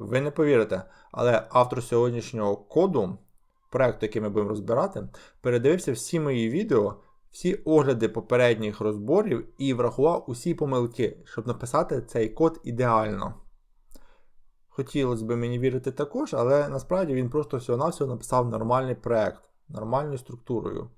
Ви не повірите, але автор сьогоднішнього коду, проекту, який ми будемо розбирати, передивився всі мої відео, всі огляди попередніх розборів і врахував усі помилки, щоб написати цей код ідеально. Хотілося б мені вірити також, але насправді він просто всього-навсього написав нормальний проект, нормальною структурою.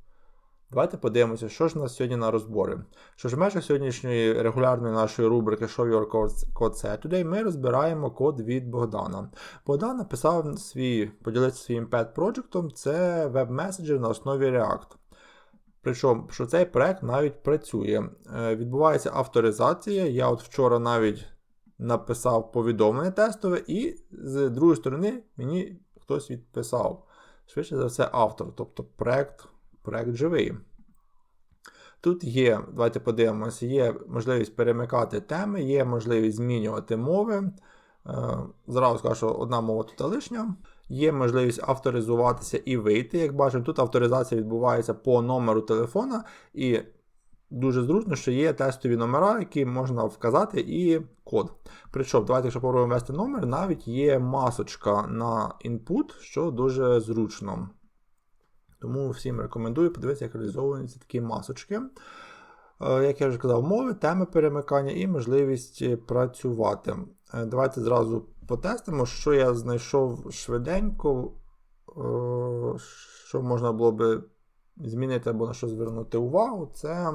Давайте подивимося, що ж у нас сьогодні на розбори. Що ж в межах сьогоднішньої регулярної нашої рубрики Show Your Code Saturday ми розбираємо код від Богдана. Богдан написав свій, поділився своїм pet проектом це веб-меседжер на основі React. Причому, що цей проект навіть працює. Е, відбувається авторизація. Я от вчора навіть написав повідомлення тестове, і з другої сторони мені хтось відписав. Швидше за все, автор, тобто проект, проект живий. Тут є, давайте подивимося, є можливість перемикати теми, є можливість змінювати мови. Е, зразу скажу, що одна мова тут лишня. Є можливість авторизуватися і вийти. Як бачимо, тут авторизація відбувається по номеру телефона, і дуже зручно, що є тестові номера, які можна вказати, і код. Причому, давайте, якщо попробуємо ввести номер, навіть є масочка на input, що дуже зручно. Тому всім рекомендую подивитися, як реалізовуються такі масочки. Е, як я вже казав, мови, теми перемикання і можливість працювати. Е, давайте зразу потестимо, що я знайшов швиденько, е, що можна було би змінити або на що звернути увагу. Це.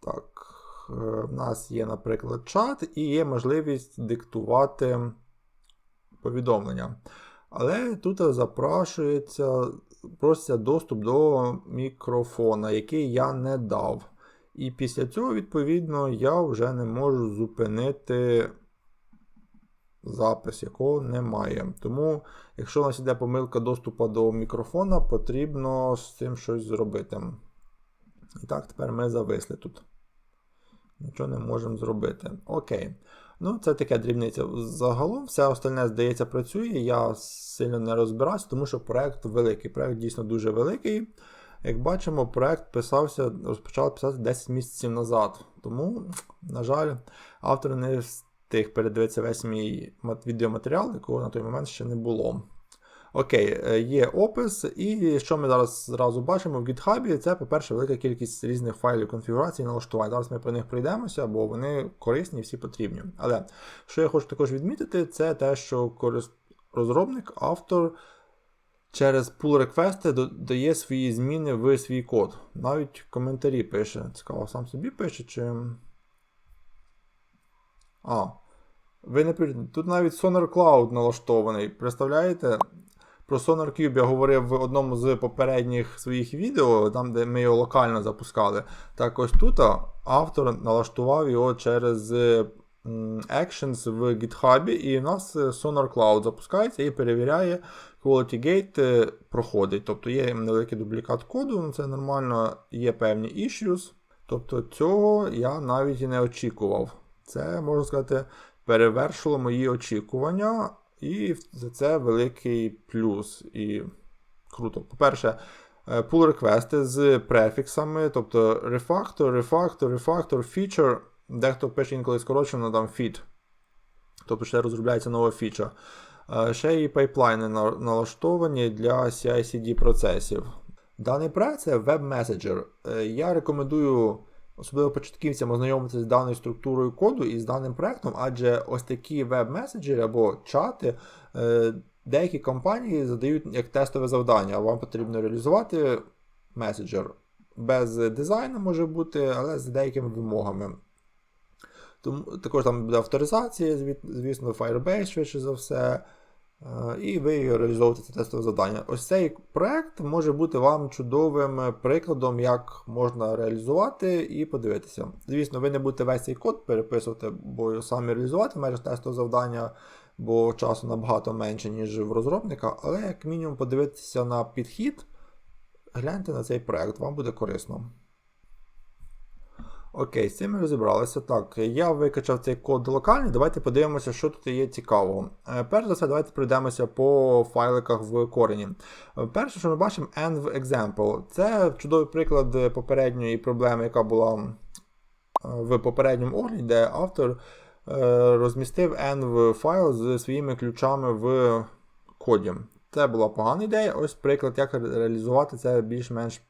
Так, в нас є, наприклад, чат, і є можливість диктувати повідомлення. Але тут запрашується, проситься доступ до мікрофона, який я не дав. І після цього, відповідно, я вже не можу зупинити запис, якого немає. Тому, якщо у нас йде помилка доступу до мікрофона, потрібно з цим щось зробити. І так, тепер ми зависли тут. Нічого не можемо зробити. Окей. Ну, це таке дрібниця. Загалом, все остальне, здається, працює. Я сильно не розбираюся, тому що проект великий. Проект дійсно дуже великий. Як бачимо, проект писався, розпочав писати 10 місяців назад. Тому, на жаль, автор не встиг передивитися весь мій відеоматеріал, якого на той момент ще не було. Окей, е, є опис, і що ми зараз зразу бачимо в GitHub, це, по-перше, велика кількість різних файлів конфігурацій і налаштувань. Зараз ми про них пройдемося, бо вони корисні і всі потрібні. Але що я хочу також відмітити, це те, що розробник, автор через pull реквести додає свої зміни в свій код. Навіть коментарі пише. Цікаво, сам собі пише, чи. А. Ви не Тут навіть Sonar Cloud налаштований. Представляєте? Про SonarCube я говорив в одному з попередніх своїх відео, там, де ми його локально запускали. Так ось тут автор налаштував його через Actions в GitHub, і у нас Sonar Cloud запускається і перевіряє, Quality Gate е, проходить. Тобто є невеликий дублікат коду, ну, це нормально, є певні issues. Тобто цього я навіть і не очікував. Це, можна сказати, перевершило мої очікування. І за це великий плюс. І круто. По-перше, е, pull реквести з префіксами, тобто refactor, refactor, refactor, feature. Дехто пише інколи скорочено там feed. Тобто ще розробляється нова фіча. Е, ще і пайплайни налаштовані для CI-CD процесів. Даний проект це веб-меседжер. Я рекомендую особливо початківцям ознайомитися з даною структурою коду і з даним проектом, адже ось такі веб-меседжери або чати. Е, деякі компанії задають як тестове завдання, вам потрібно реалізувати меседжер. Без дизайну може бути, але з деякими вимогами. Тому Також там буде авторизація, звісно, Firebase, швидше за все. І ви реалізовуєте це тестове завдання. Ось цей проект може бути вам чудовим прикладом, як можна реалізувати і подивитися. Звісно, ви не будете весь цей код переписувати, бо самі реалізувати майже тестове завдання, бо часу набагато менше, ніж в розробника, але як мінімум подивитися на підхід, гляньте на цей проект, вам буде корисно. Окей, з цим ми розібралися. Так, я викачав цей код локальний. Давайте подивимося, що тут є цікавого. Е, Перш за все, давайте пройдемося по файликах в корені. Е, Перше, що ми бачимо, env example. Це чудовий приклад попередньої проблеми, яка була е, в попередньому огляді, де автор розмістив env файл з своїми ключами в коді. Це була погана ідея. Ось приклад, як реалізувати це більш-менш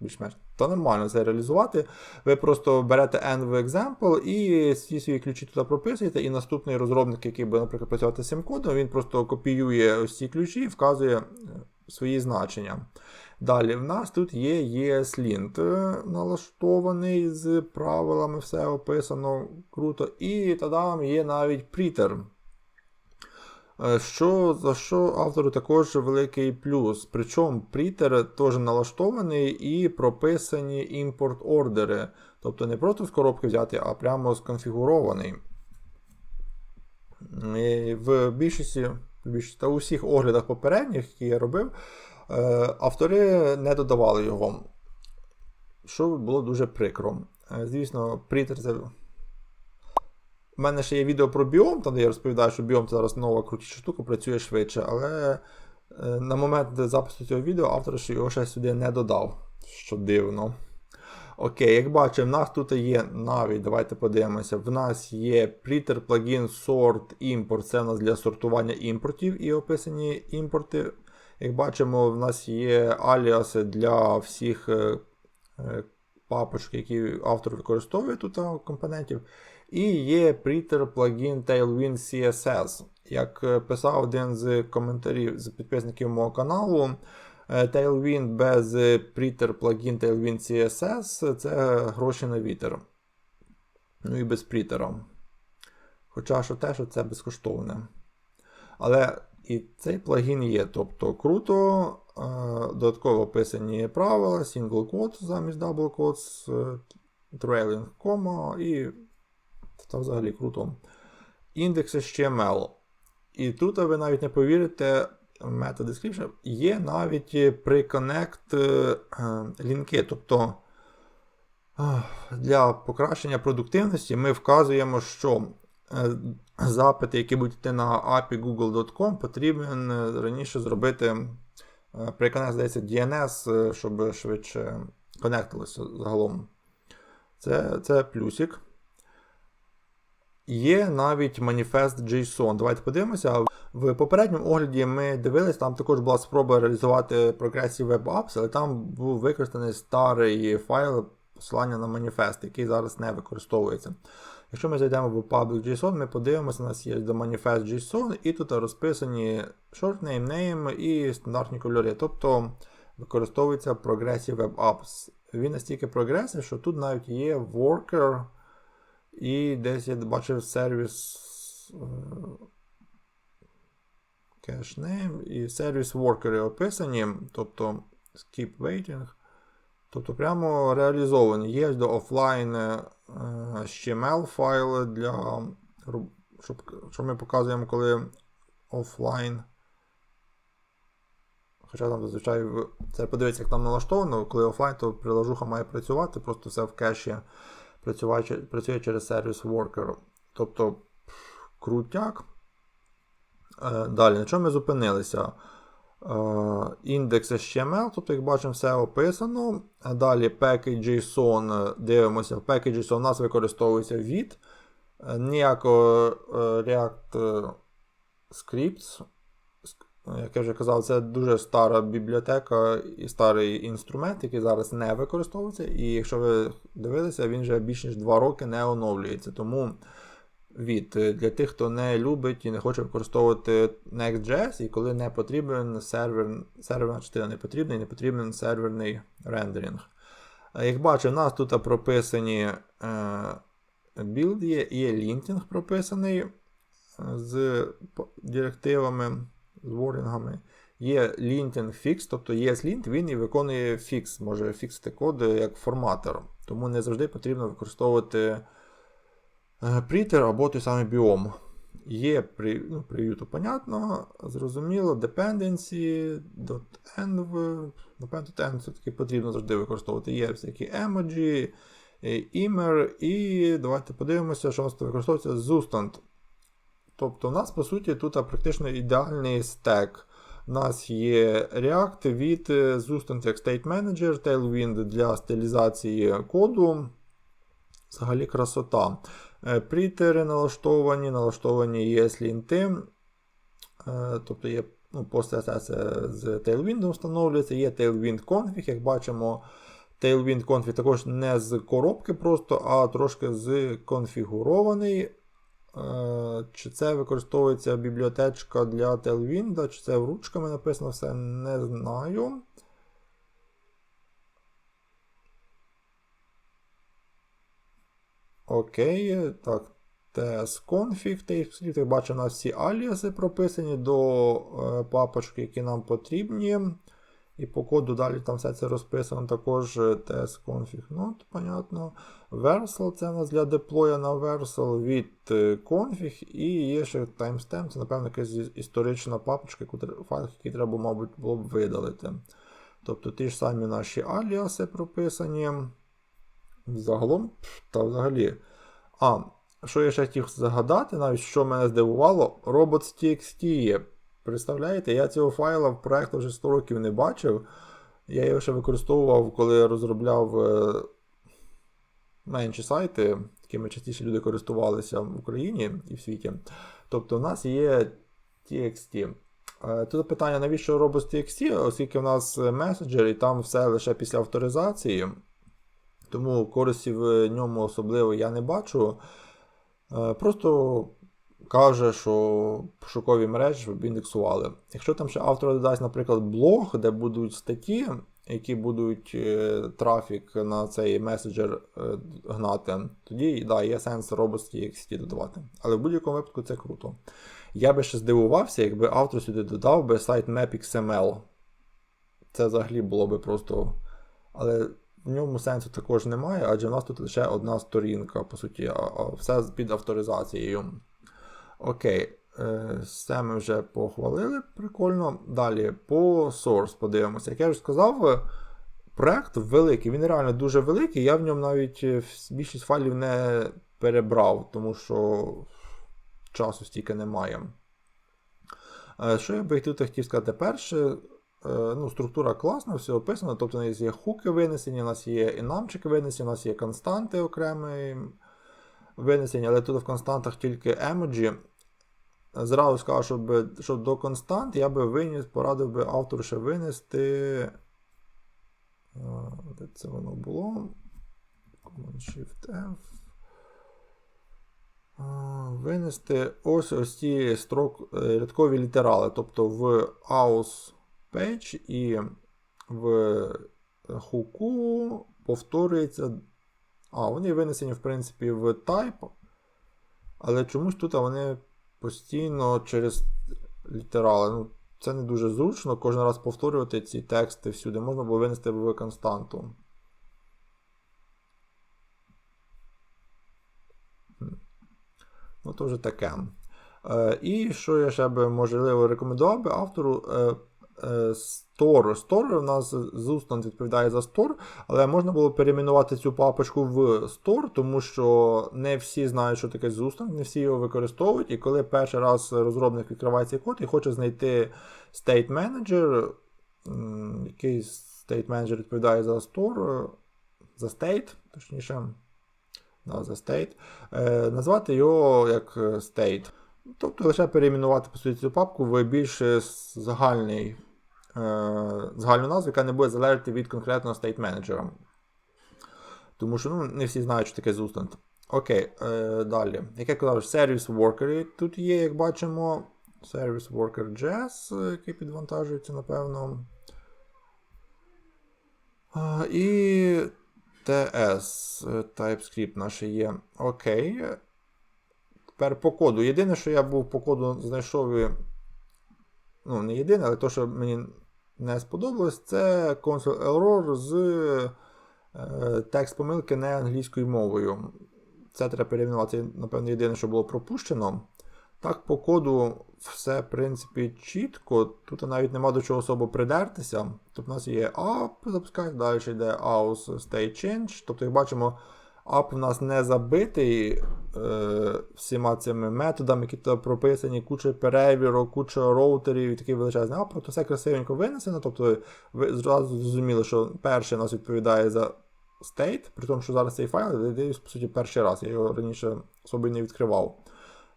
більш-менш. То нормально це реалізувати. Ви просто берете env example і всі свої ключі туди прописуєте, і наступний розробник, який буде, наприклад, працювати з цим кодом, він просто копіює ось ці ключі і вказує е, свої значення. Далі, в нас тут є ESLint е, налаштований з правилами, все описано круто. І тоді є навіть Preter. Е, Що, за що автору також великий плюс. Причому прітер теж налаштований і прописані імпорт-ордери. Тобто не просто з коробки взяти, а прямо сконфігурований. І в більшості, та у всіх оглядах попередніх, які я робив, е, автори не додавали його. Що було дуже прикро. Е, Звісно, прітер це у мене ще є відео про біом, там де я розповідаю, що біом це зараз нова крутіша штука, працює швидше, але е, на момент запису цього відео автор ще його ще сюди не додав, що дивно. Окей, як бачимо, в нас тут є навіть, давайте подивимося, в нас є Preter плагін Sort Import, це в нас для сортування імпортів і описані імпорти. Як бачимо, в нас є аліаси для всіх е, е, папочок, які автор використовує тут компонентів. І є Preter плагін Tailwind CSS. Як е, писав один з коментарів з підписників мого каналу, е, Tailwind без Preter плагін Tailwind CSS це гроші на вітер. Ну і без прітера. Хоча що те, що це безкоштовне. Але і цей плагін є. Тобто круто, е, додатково описані правила, single quote замість double quotes, е, trailing кома і це взагалі круто. Індекс HTML. І тут ви навіть не повірите, meta description є навіть pre-connect е, лінки. Тобто для покращення продуктивності ми вказуємо, що е, запити, які будуть йти на API google.com, потрібен е, раніше зробити pre-connect, здається, DNS, щоб швидше конектилося загалом. Це, це плюсик. Є навіть маніфест JSON. Давайте подивимося. В попередньому огляді ми дивились, там також була спроба реалізувати прогресії Web Apps, але там був використаний старий файл посилання на маніфест, який зараз не використовується. Якщо ми зайдемо в public.json, ми подивимося, у нас є до JSON, і тут розписані short name, і стандартні кольори. Тобто використовується Progressive Web Apps. Він настільки прогресив, що тут навіть є worker. І десь я бачив сервіс кешнейм і сервіс воркери описані, тобто skip waiting. Тобто прямо реалізовані. Є до офлайн HTML файли для. Щоб, що ми показуємо, коли офлайн. Хоча там зазвичай це подивіться, як там налаштовано, коли офлайн, то приложуха має працювати, просто все в кеші працює через сервіс Worker. Тобто крутяк. Е, далі, на чому ми зупинилися? Індекс HTML, тобто, як бачимо, все описано. Далі package.json, дивимося, в package.json у нас використовується від. Е, ніякого е, React Scripts. Як я вже казав, це дуже стара бібліотека і старий інструмент, який зараз не використовується. І якщо ви дивилися, він вже більш ніж 2 роки не оновлюється. Тому від для тих, хто не любить і не хоче використовувати Next.js, і коли не потрібен сервер, серверна частина не потрібна і не потрібен серверний рендеринг. Як бачимо, у нас тут прописані е, білд є, є лінтінг прописаний з директивами з вордингами. Є linting fix, тобто ESLint, він і виконує фікс, може фіксити код як форматор. Тому не завжди потрібно використовувати прітер або той самий біом. Є ну, preview, то понятно, зрозуміло, dependency, .env, dependency все-таки потрібно завжди використовувати. Є всякі емоджі, імер, і давайте подивимося, що у нас використовується Zustand. Тобто, у нас, по суті, тут практично ідеальний стек. У нас є React від Zustand як State Manager, Tailwind для стилізації коду. Взагалі красота. Прітери налаштовані, налаштовані ESLint. Тобто є ну, CSS з Tailwind встановлюється, є Tailwind config, як бачимо. Tailwind config також не з коробки просто, а трошки законфігурований. Чи це використовується бібліотечка для Tailwind, чи це ручками написано, все не знаю. Окей, так. TS-config, TypeScript, як бачимо, у нас всі аліаси прописані до е, папочки, які нам потрібні. І по коду далі там все це розписано. Також TS-config. Ну, то, понятно. Versal це у нас для деплоя на Versal від config. І є ще timestamp, це, напевно, якась історична папочка, файл, який треба, мабуть, було б видалити. Тобто ті ж самі наші аліаси прописані. Загалом, та взагалі. А, що я ще хотів загадати, навіть що мене здивувало, robots.txt є. Представляєте, я цього файла в проєкту вже 100 років не бачив. Я його ще використовував, коли розробляв е, менші сайти, якими частіше люди користувалися в Україні і в світі. Тобто в нас є TXT. Е, тут питання, навіщо robots.txt, оскільки в нас меседжер, і там все лише після авторизації. Тому користі в ньому особливо я не бачу. Е, просто каже, що пошукові мережі щоб індексували. Якщо там ще автор додасть, наприклад, блог, де будуть статті, які будуть е, трафік на цей меседжер е, гнати, тоді да, є сенс robots.txt додавати. Але в будь-якому випадку це круто. Я би ще здивувався, якби автор сюди додав би сайт map.xml. Це взагалі було би просто. Але в ньому сенсу також немає, адже в нас тут лише одна сторінка, по суті, все під авторизацією. Окей, е, все ми вже похвалили. Прикольно. Далі по source подивимося. Як я вже сказав, проект великий, він реально дуже великий. Я в ньому навіть е, більшість файлів не перебрав, тому що часу стільки немає. Е, що я би тут хотів сказати перше? ну, Структура класна, все описано. Тобто у нас є хуки винесені, у нас є інамчики винесені, у нас є константи окремі винесені, але тут в константах тільки емоджі. Зразу скажу, щоб, щоб до констант я би виніс, порадив би автору ще винести. Де це воно було? Command-Shift-F. Винести ось ось ці строк, е, рядкові літерали. Тобто в aus page і в хуку повторюється. А, вони винесені, в принципі, в type. Але чомусь тут вони постійно через літерали. Ну, Це не дуже зручно кожен раз повторювати ці тексти всюди. Можна було винести в константу. Ну, то вже таке. Е, І що я ще би можливо рекомендував би автору. Е, Store. Store у нас Zustand відповідає за Store, але можна було перейменувати цю папочку в Store, тому що не всі знають, що таке Zustand, не всі його використовують. І коли перший раз розробник відкриває цей код і хоче знайти State Manager, який State Manager відповідає за Store, за State, точніше, да, за State, е, назвати його як State. Тобто лише перейменувати по суті цю папку в більш загальний Е, загальну назву, яка не буде залежати від конкретного стейт менеджера. Тому що ну, не всі знають, що таке Zustand. Окей, е, далі. Як я казав, сервіс worker тут є, як бачимо. Service Worker JS, який підвантажується, напевно. А, і TS TypeScript наше є. Окей. Тепер по коду. Єдине, що я був по коду знайшов. Ну, не єдине, але то, що мені не сподобалось, це console error з е, текст помилки не англійською мовою. Це треба перейменувати, напевно, єдине, що було пропущено. Так, по коду все, в принципі, чітко. Тут навіть нема до чого особо придертися. Тобто у нас є app, запускається, далі йде aus state change. Тобто, як бачимо, ап в нас не забитий е, всіма цими методами, які тут прописані, куча перевірок, куча роутерів і такий величезний ап, то все красивенько винесено. Тобто ви зразу зрозуміли, що перший нас відповідає за state, при тому, що зараз цей файл я дивлюсь, по суті, перший раз. Я його раніше особи не відкривав.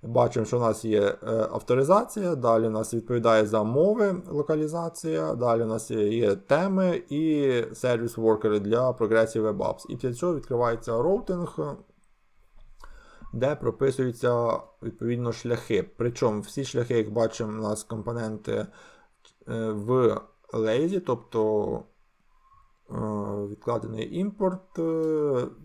Бачимо, що у нас є е, авторизація, далі у нас відповідає за мови локалізація, далі у нас є теми і сервіс воркери для прогресії Web Apps. І після цього відкривається роутинг, де прописуються відповідно шляхи. Причому всі шляхи, як бачимо, у нас компоненти е, в Lazy, тобто відкладений імпорт. е,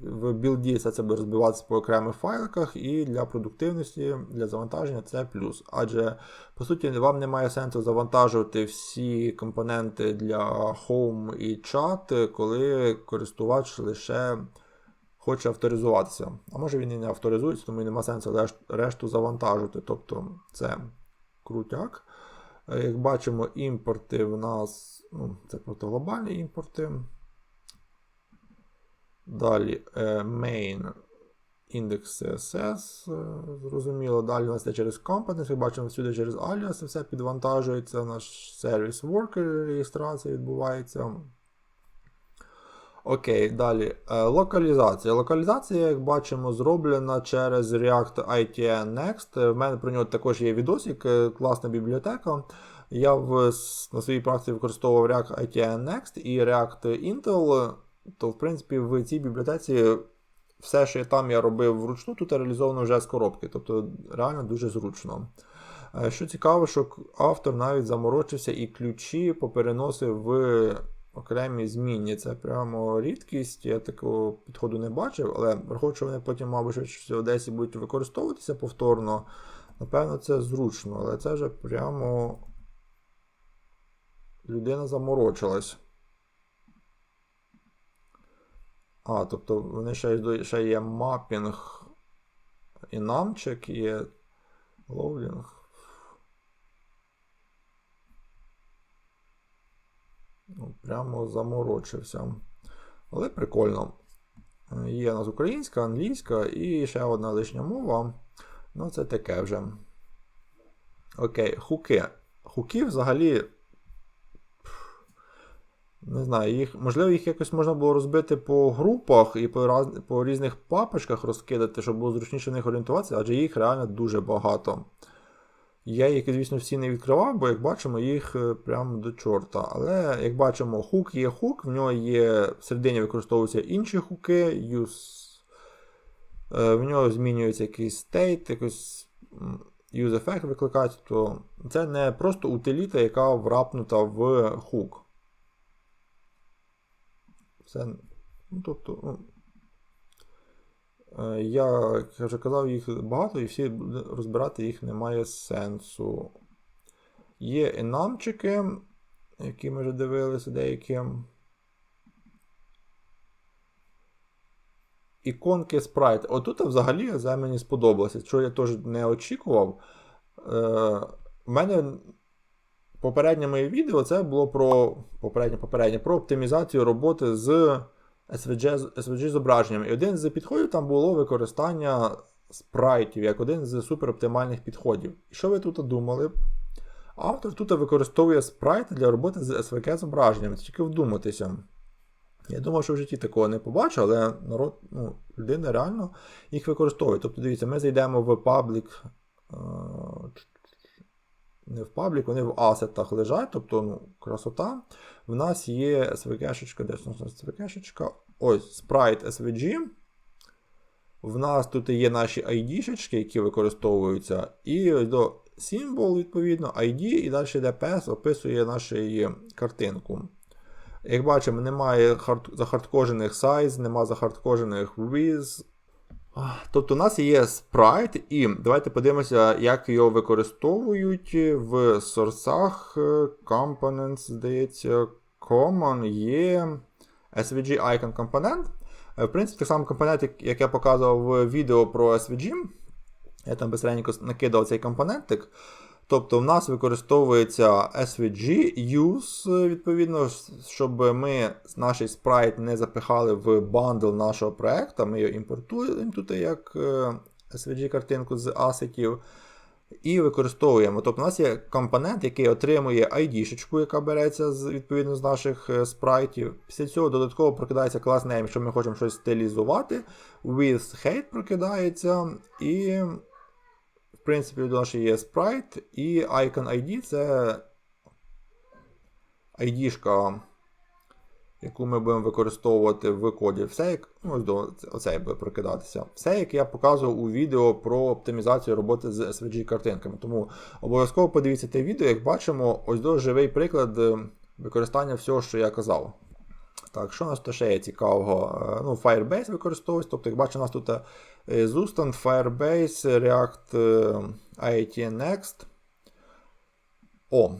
В білді це буде розбиватися по окремих файликах, і для продуктивності, для завантаження це плюс. Адже, по суті, вам немає сенсу завантажувати всі компоненти для Home і чат, коли користувач лише хоче авторизуватися. А може він і не авторизується, тому і нема сенсу решту завантажити. Тобто це крутяк. Е, Як бачимо, імпорти в нас, ну, це просто глобальні імпорти. Далі е, main індекс CSS, е, зрозуміло. Далі у нас це через Components, як бачимо, всюди через alias все підвантажується, наш сервіс worker реєстрація відбувається. Окей, далі. Е, Локалізація. Локалізація, як бачимо, зроблена через React ITN Next. В мене про нього також є відосик, класна бібліотека. Я в, на своїй практиці використовував React ITN Next і React Intel. То, в принципі, в цій бібліотеці все, що там я робив вручну, тут реалізовано вже з коробки. Тобто реально дуже зручно. Е, Що цікаво, що автор навіть заморочився і ключі попереносив в окремі змінні. Це прямо рідкість. Я такого підходу не бачив, але враховуючи, вони потім, мабуть, в Одесі будуть використовуватися повторно, напевно, це зручно, але це вже прямо людина заморочилась. А, тобто вони ще, ще є мапінг і намчик, є лоудінг. Ну, прямо заморочився. Але прикольно. Є у нас українська, англійська і ще одна лишня мова. Ну, це таке вже. Окей, хуки. Хуки взагалі. Не знаю, їх, можливо, їх якось можна було розбити по групах і по, раз, по різних папочках розкидати, щоб було зручніше в них орієнтуватися, адже їх реально дуже багато. Я їх, звісно, всі не відкривав, бо як бачимо, їх е, прямо до чорта. Але як бачимо, хук є хук, в нього є всередині використовуються інші хуки, use, е, в нього змінюється якийсь стейт, якийсь use effect викликають, то це не просто утиліта, яка врапнута в хук. Це, ну, тобто, ну, Е, Я, як вже казав, їх багато, і всі розбирати їх немає сенсу. Є енамчики, які ми вже дивилися деякі. Іконки спрайт. Отут взагалі це мені сподобалося, що я теж не очікував. Е, У мене попереднє моє відео це було про попереднє, попереднє, про оптимізацію роботи з SVG, SVG зображенням. І один з підходів там було використання спрайтів, як один з супероптимальних підходів. І що ви тут думали? Автор тут використовує спрайти для роботи з SVG зображенням. Тільки вдуматися. Я думав, що в житті такого не побачу, але народ, ну, людина реально їх використовує. Тобто, дивіться, ми зайдемо в паблік. Не в паблік, вони в асетах лежать, тобто ну, красота. В нас є SVG-шечка, де ж у нас? Ось, Sprite SVG. В нас тут є наші ID-шечки, які використовуються. І ось до символ, відповідно, ID, і далі PS, описує нашу картинку. Як бачимо, немає хард... захардкожених size, немає захардкожених with. Тобто у нас є спрайт, і давайте подивимося, як його використовують в сорсах Components, здається, Common є SVG Icon Component. Е, В принципі, так само компонент, як я показував в відео про SVG. Я там безсередньо накидав цей компонентик. Тобто в нас використовується SVG use, відповідно, щоб ми наш спрайт не запихали в бандл нашого проекту. Ми його імпортуємо тут як е, SVG-картинку з асетів. І використовуємо. Тобто у нас є компонент, який отримує ID-шечку, яка береться з, відповідно з наших е, спрайтів. Після цього додатково прокидається клас name, якщо ми хочемо щось стилізувати. With height прокидається. І, принципі, у нас є спрайт. І icon ID це ID-шка яку ми будемо використовувати в коді. Все як ну, оцей буде прокидатися. Все, як я показував у відео про оптимізацію роботи з SVG-картинками. Тому обов'язково подивіться те відео, як бачимо, ось до живий приклад е, використання всього, що я казав. Так, що у нас тут ще є цікавого? Е, ну, Firebase використовується. Тобто, як бачимо, у нас тут е, Zustand, Firebase, React IAT Next. О,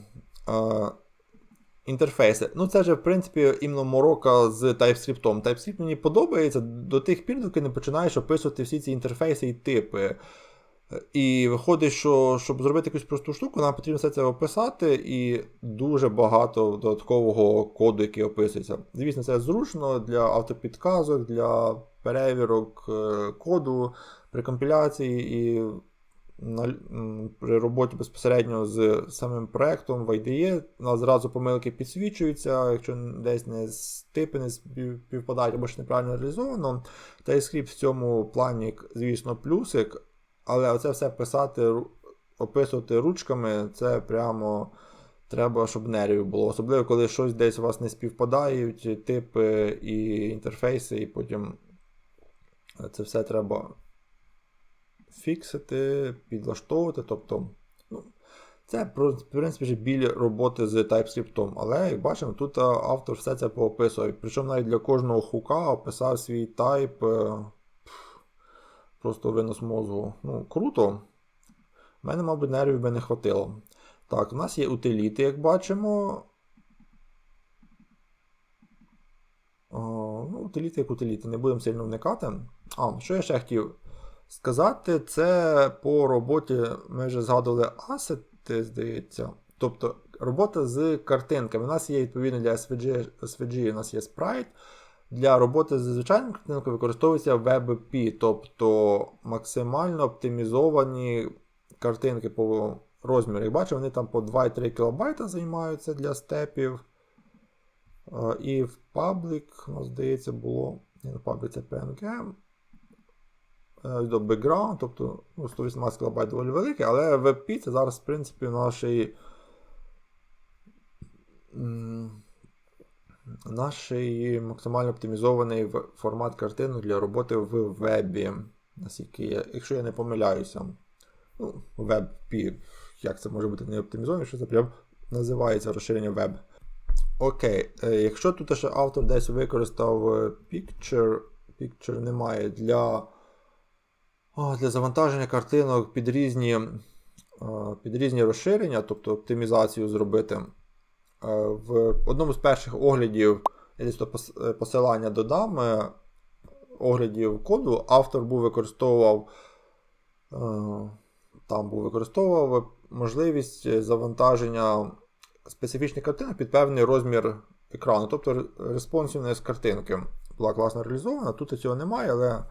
інтерфейси. Ну, це ж, в принципі, іменно морока з TypeScript. TypeScript мені подобається до тих пір, доки не починаєш описувати всі ці інтерфейси і типи. І виходить, що щоб зробити якусь просту штуку, нам потрібно все це описати, і дуже багато додаткового коду, який описується. Звісно, це зручно для автопідказок, для перевірок е, коду при компіляції і при роботі безпосередньо з самим проектом в IDE у нас зразу помилки підсвічуються, якщо десь не типи не співпадають або ж неправильно реалізовано. TypeScript в цьому плані, звісно, плюсик, але оце все писати, описувати ручками, це прямо. Треба, щоб нервів було. Особливо, коли щось десь у вас не співпадають, типи і інтерфейси, і потім це все треба фіксити, підлаштовувати. тобто, ну, Це, в принципі, біль роботи з TypeScript. Але, як бачимо, тут автор все це поописує. Причому навіть для кожного хука описав свій тайп. Е, просто винос мозгу. Ну, Круто. У мене, мабуть, нервів би не хватило. Так, у нас є утиліти, як бачимо. О, ну, Утиліти як утиліти, не будемо сильно вникати. А, що я ще хотів сказати, це по роботі ми вже згадували асети, здається. Тобто робота з картинками. У нас є відповідно для SVG, SVG у нас є спрайт. Для роботи з звичайним картинкою використовується WebP, тобто максимально оптимізовані картинки по розміру. Як бачимо, вони там по 2-3 кБ займаються для степів. І в Public, ну, здається, було. Не Public це PNG. Е, до background, тобто ну, 118 кБ доволі великий, але WebP це зараз, в принципі, наш наш максимально оптимізований формат картинок для роботи в вебі. Наскільки я, Якщо я не помиляюся, ну, WebP, як це може бути не оптимізовано, що це прям називається розширення веб. Окей, е, якщо тут ще автор десь використав Picture, Picture немає для для завантаження картинок під різні під різні розширення, тобто оптимізацію зробити. В одному з перших оглядів, я е, посилання додам, е, оглядів коду, автор був використовував е, там був використовував можливість завантаження специфічних картинок під певний розмір екрану, тобто респонсивність картинки була класно реалізована. Тут цього немає, але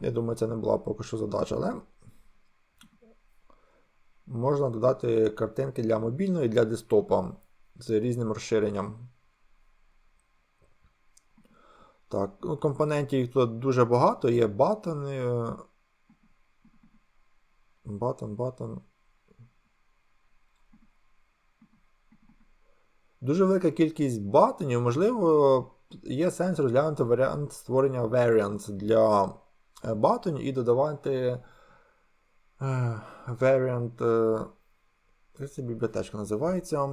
я думаю, це не була поки що задача, але можна додати картинки для мобільної і для десктопа з різним розширенням. Так, ну, компонентів їх тут дуже багато, є батони. Батон, батон. Дуже велика кількість батонів, можливо, є сенс розглянути варіант створення variants для button і додавати variant. Як це бібліотечка називається?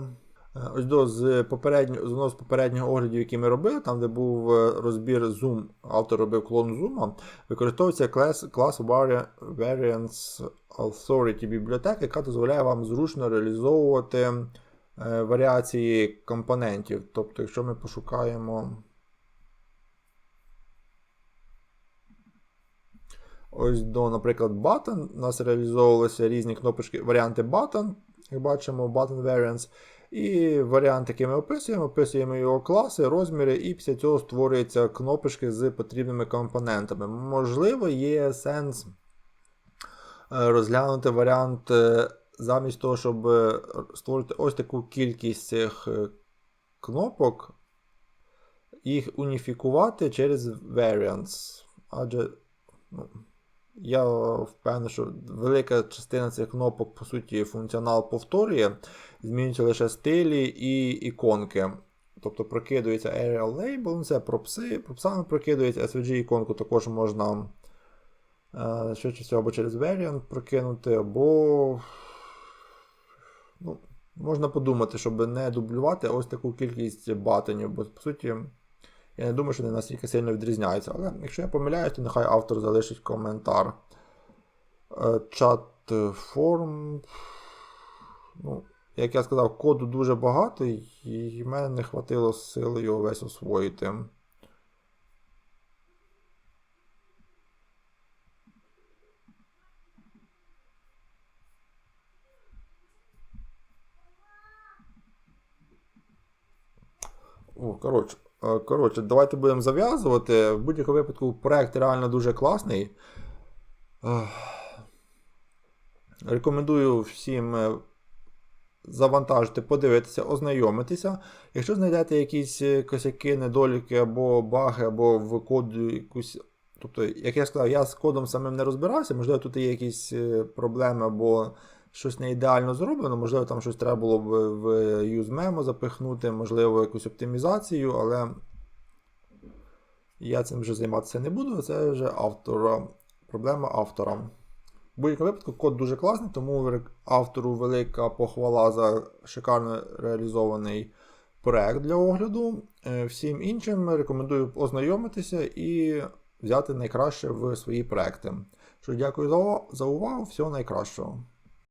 Ось до з попереднього, з одного з попередніх оглядів, які ми робили, там, де був розбір Zoom, автор робив клон Zoom, використовується клас клас Variants Authority бібліотека, яка дозволяє вам зручно реалізовувати варіації компонентів. Тобто, якщо ми пошукаємо. Ось до, наприклад, button. У нас реалізовувалися різні кнопочки, варіанти button, як бачимо, button variants. І варіант, який ми описуємо, описуємо його класи, розміри, і після цього створюються кнопочки з потрібними компонентами. Можливо, є сенс е, розглянути варіант е, замість того, щоб е, створити ось таку кількість цих кнопок, їх уніфікувати через variants. Адже ну, я впевнений, що велика частина цих кнопок, по суті, функціонал повторює, змінюються лише стилі і іконки. Тобто прокидується Aerial Label, ну, це пропси, пропсами прокидується, SVG іконку також можна е, швидше всього або через Variant прокинути, або ну, можна подумати, щоб не дублювати ось таку кількість батонів, бо по суті. Я не думаю, що вони настільки сильно відрізняються. Але якщо я помиляюсь, то нехай автор залишить коментар. Е, Чат форм. Ну, як я сказав, коду дуже багато, і в мене не хватило сили його весь освоїти. О, коротше, коротше, давайте будемо зав'язувати. В будь-якому випадку проект реально дуже класний. Рекомендую всім е, завантажити, подивитися, ознайомитися. Якщо знайдете якісь е, косяки, недоліки або баги, або в коду якусь. Тобто, як я сказав, я з кодом самим не розбирався, можливо, тут є якісь е, проблеми, або щось не ідеально зроблено, можливо, там щось треба було б в UseMemo запихнути, можливо, якусь оптимізацію, але я цим вже займатися не буду, це вже автора, проблема автора. В будь-якому випадку код дуже класний, тому автору велика похвала за шикарно реалізований проект для огляду. Е, Всім іншим рекомендую ознайомитися і взяти найкраще в свої проекти. Що дякую за, за увагу, всього найкращого.